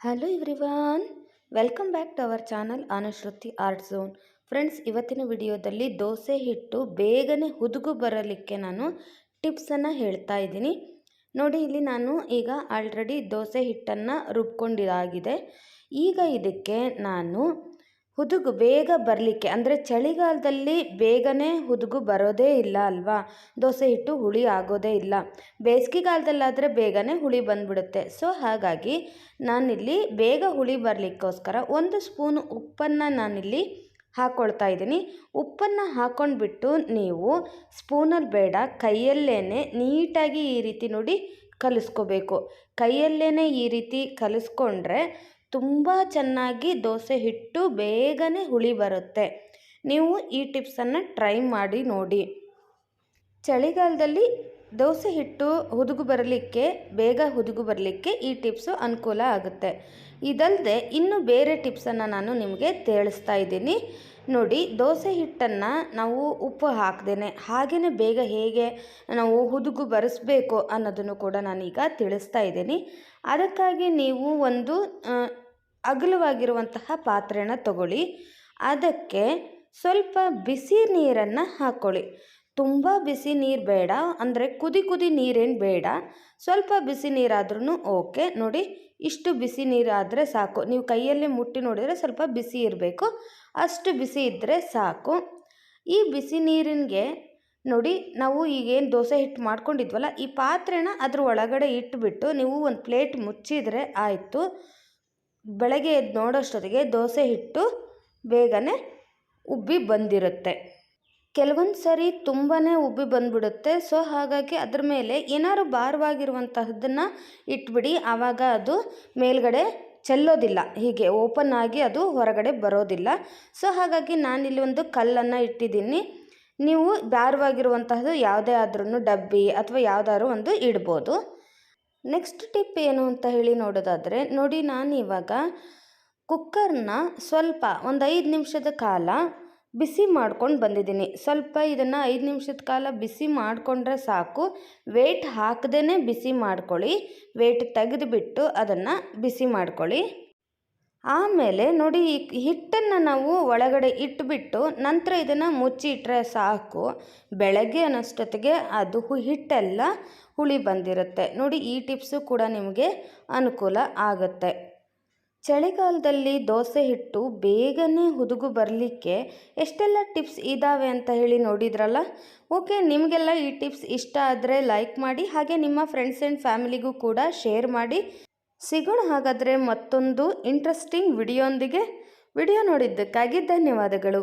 Hello everyone welcome back to our channel Anushruti art zone friends ಇವತ್ತಿನ ವಿಡಿಯೋದಲ್ಲಿ ದೋಸೆ ಹಿಟ್ಟು ಬೇಗನೆ ಹುದುಗು ಬರಲಿಕ್ಕೆ ನಾನು ಟಿಪ್ಸನ್ನು ಹೇಳ್ತಾ ಇದ್ದೀನಿ. ನೋಡಿ, ಇಲ್ಲಿ ನಾನು ಈಗ ಆಲ್ರೆಡಿ ದೋಸೆ ಹಿಟ್ಟನ್ನು ರುಬ್ಕೊಂಡಿದ್ದಾಗಿದೆ. ಈಗ ಇದಕ್ಕೆ ನಾನು ಹುದುಗು ಬೇಗ ಬರಲಿಕ್ಕೆ, ಅಂದರೆ ಚಳಿಗಾಲದಲ್ಲಿ ಬೇಗನೆ ಹುದುಗು ಬರೋದೇ ಇಲ್ಲ ಅಲ್ವಾ? ದೋಸೆ ಹಿಟ್ಟು ಹುಳಿ ಆಗೋದೇ ಇಲ್ಲ. ಬೇಸಿಗೆಗಾಲದಲ್ಲಾದರೆ ಬೇಗನೆ ಹುಳಿ ಬಂದ್ಬಿಡುತ್ತೆ. ಸೊ, ಹಾಗಾಗಿ ನಾನಿಲ್ಲಿ ಬೇಗ ಹುಳಿ ಬರಲಿಕ್ಕೋಸ್ಕರ ಒಂದು ಸ್ಪೂನ್ ಉಪ್ಪನ್ನು ನಾನಿಲ್ಲಿ ಹಾಕ್ಕೊಳ್ತಾ ಇದ್ದೀನಿ. ಉಪ್ಪನ್ನು ಹಾಕ್ಕೊಂಡ್ಬಿಟ್ಟು ನೀವು ಸ್ಪೂನಲ್ಲಿ ಬೇಡ ಕೈಯಲ್ಲೇ ನೀಟಾಗಿ ಈ ರೀತಿ ನೋಡಿ ಕಲಿಸ್ಕೋಬೇಕು. ಕೈಯಲ್ಲೇ ಈ ರೀತಿ ಕಲಿಸ್ಕೊಂಡ್ರೆ ತುಂಬ ಚೆನ್ನಾಗಿ ದೋಸೆ ಹಿಟ್ಟು ಬೇಗನೆ ಹುಳಿ ಬರುತ್ತೆ. ನೀವು ಈ ಟಿಪ್ಸನ್ನು ಟ್ರೈ ಮಾಡಿ ನೋಡಿ. ಚಳಿಗಾಲದಲ್ಲಿ ದೋಸೆ ಹಿಟ್ಟು ಹುದುಗು ಬರಲಿಕ್ಕೆ, ಬೇಗ ಹುದುಗು ಬರಲಿಕ್ಕೆ ಈ ಟಿಪ್ಸು ಅನುಕೂಲ ಆಗುತ್ತೆ. ಇದಲ್ಲದೆ ಇನ್ನು ಬೇರೆ ಟಿಪ್ಸನ್ನು ನಾನು ನಿಮಗೆ ತಿಳಿಸ್ತಾ ಇದ್ದೀನಿ. ನೋಡಿ, ದೋಸೆ ಹಿಟ್ಟನ್ನು ನಾವು ಉಪ್ಪು ಹಾಕ್ದೇನೆ. ಹಾಗೆಯೇ ಬೇಗ ಹೇಗೆ ನಾವು ಹುದುಗು ಬರೆಸ್ಬೇಕು ಅನ್ನೋದನ್ನು ಕೂಡ ನಾನೀಗ ತಿಳಿಸ್ತಾ ಇದ್ದೀನಿ. ಅದಕ್ಕಾಗಿ ನೀವು ಒಂದು ಅಗಲವಾಗಿರುವಂತಹ ಪಾತ್ರೆನ ತಗೊಳ್ಳಿ. ಅದಕ್ಕೆ ಸ್ವಲ್ಪ ಬಿಸಿ ನೀರನ್ನು ಹಾಕ್ಕೊಳ್ಳಿ ತುಂಬ ಬಿಸಿ ನೀರು ಬೇಡ, ಅಂದರೆ ಕುದಿ ಕುದಿ ನೀರೇನು ಬೇಡ. ಸ್ವಲ್ಪ ಬಿಸಿ ನೀರಾದ್ರೂ ಓಕೆ. ನೋಡಿ, ಇಷ್ಟು ಬಿಸಿ ನೀರಾದರೆ ಸಾಕು. ನೀವು ಕೈಯಲ್ಲಿ ಮುಟ್ಟಿ ನೋಡಿದರೆ ಸ್ವಲ್ಪ ಬಿಸಿ ಇರಬೇಕು. ಅಷ್ಟು ಬಿಸಿ ಇದ್ದರೆ ಸಾಕು. ಈ ಬಿಸಿ ನೀರಿನಿಗೆ ನೋಡಿ, ನಾವು ಈಗೇನು ದೋಸೆ ಹಿಟ್ಟು ಮಾಡ್ಕೊಂಡಿದ್ವಲ್ಲ, ಈ ಪಾತ್ರೆನ ಅದ್ರ ಒಳಗಡೆ ಇಟ್ಟುಬಿಟ್ಟು ನೀವು ಒಂದು ಪ್ಲೇಟ್ ಮುಚ್ಚಿದರೆ ಆಯಿತು. ಬೆಳಗ್ಗೆ ಎದ್ದು ನೋಡೋಷ್ಟೊತ್ತಿಗೆ ದೋಸೆ ಹಿಟ್ಟು ಬೇಗನೆ ಉಬ್ಬಿ ಬಂದಿರುತ್ತೆ. ಕೆಲವೊಂದು ಸರಿ ತುಂಬಾ ಉಬ್ಬಿ ಬಂದ್ಬಿಡುತ್ತೆ. ಸೊ, ಹಾಗಾಗಿ ಅದ್ರ ಮೇಲೆ ಏನಾದ್ರು ಭಾರವಾಗಿರುವಂತಹದ್ದನ್ನು ಇಟ್ಬಿಡಿ. ಆವಾಗ ಅದು ಮೇಲ್ಗಡೆ ಚೆಲ್ಲೋದಿಲ್ಲ. ಹೀಗೆ ಓಪನ್ ಆಗಿ ಅದು ಹೊರಗಡೆ ಬರೋದಿಲ್ಲ. ಸೊ, ಹಾಗಾಗಿ ನಾನಿಲ್ಲಿ ಒಂದು ಕಲ್ಲನ್ನು ಇಟ್ಟಿದ್ದೀನಿ. ನೀವು ಭಾರವಾಗಿರುವಂತಹದ್ದು ಯಾವುದೇ ಆದ್ರೂ ಡಬ್ಬಿ ಅಥವಾ ಯಾವುದಾದ್ರು ಒಂದು ಇಡ್ಬೋದು. ನೆಕ್ಸ್ಟ್ ಟಿಪ್ ಏನು ಅಂತ ಹೇಳಿ ನೋಡೋದಾದರೆ, ನೋಡಿ ನಾನು ಇವಾಗ ಕುಕ್ಕರ್ನ ಸ್ವಲ್ಪ ಒಂದು ಐದು ನಿಮಿಷದ ಕಾಲ ಬಿಸಿ ಮಾಡ್ಕೊಂಡು ಬಂದಿದ್ದೀನಿ. ಸ್ವಲ್ಪ ಇದನ್ನು ಐದು ನಿಮಿಷದ ಕಾಲ ಬಿಸಿ ಮಾಡಿಕೊಂಡ್ರೆ ಸಾಕು. ವೇಟ್ ಹಾಕದೇ ಬಿಸಿ ಮಾಡ್ಕೊಳ್ಳಿ. ವೇಟ್ ತೆಗೆದುಬಿಟ್ಟು ಅದನ್ನು ಬಿಸಿ ಮಾಡ್ಕೊಳ್ಳಿ. ಆಮೇಲೆ ನೋಡಿ, ಈ ಹಿಟ್ಟನ್ನು ನಾವು ಒಳಗಡೆ ಇಟ್ಟುಬಿಟ್ಟು ನಂತರ ಇದನ್ನು ಮುಚ್ಚಿ ಇಟ್ಟರೆ ಸಾಕು. ಬೆಳಗ್ಗೆ ಅನ್ನೋಷ್ಟೊತ್ತಿಗೆ ಅದು ಹಿಟ್ಟೆಲ್ಲ ಹುಳಿ ಬಂದಿರುತ್ತೆ. ನೋಡಿ, ಈ ಟಿಪ್ಸು ಕೂಡ ನಿಮಗೆ ಅನುಕೂಲ ಆಗುತ್ತೆ. ಚಳಿಗಾಲದಲ್ಲಿ ದೋಸೆ ಹಿಟ್ಟು ಬೇಗನೆ ಹುದುಗು ಬರಲಿಕ್ಕೆ ಎಷ್ಟೆಲ್ಲ ಟಿಪ್ಸ್ ಇದ್ದಾವೆ ಅಂತ ಹೇಳಿ ನೋಡಿದ್ರಲ್ಲ? ಓಕೆ, ನಿಮಗೆಲ್ಲ ಈ ಟಿಪ್ಸ್ ಇಷ್ಟ ಆದರೆ ಲೈಕ್ ಮಾಡಿ, ಹಾಗೆ ನಿಮ್ಮ ಫ್ರೆಂಡ್ಸ್ ಆ್ಯಂಡ್ ಫ್ಯಾಮಿಲಿಗೂ ಕೂಡ ಶೇರ್ ಮಾಡಿ. ಸಿಗೋಣ ಹಾಗಾದರೆ ಮತ್ತೊಂದು ಇಂಟ್ರೆಸ್ಟಿಂಗ್ ವಿಡಿಯೋಂದಿಗೆ. ವಿಡಿಯೋ ನೋಡಿದ್ದಕ್ಕಾಗಿ ಧನ್ಯವಾದಗಳು.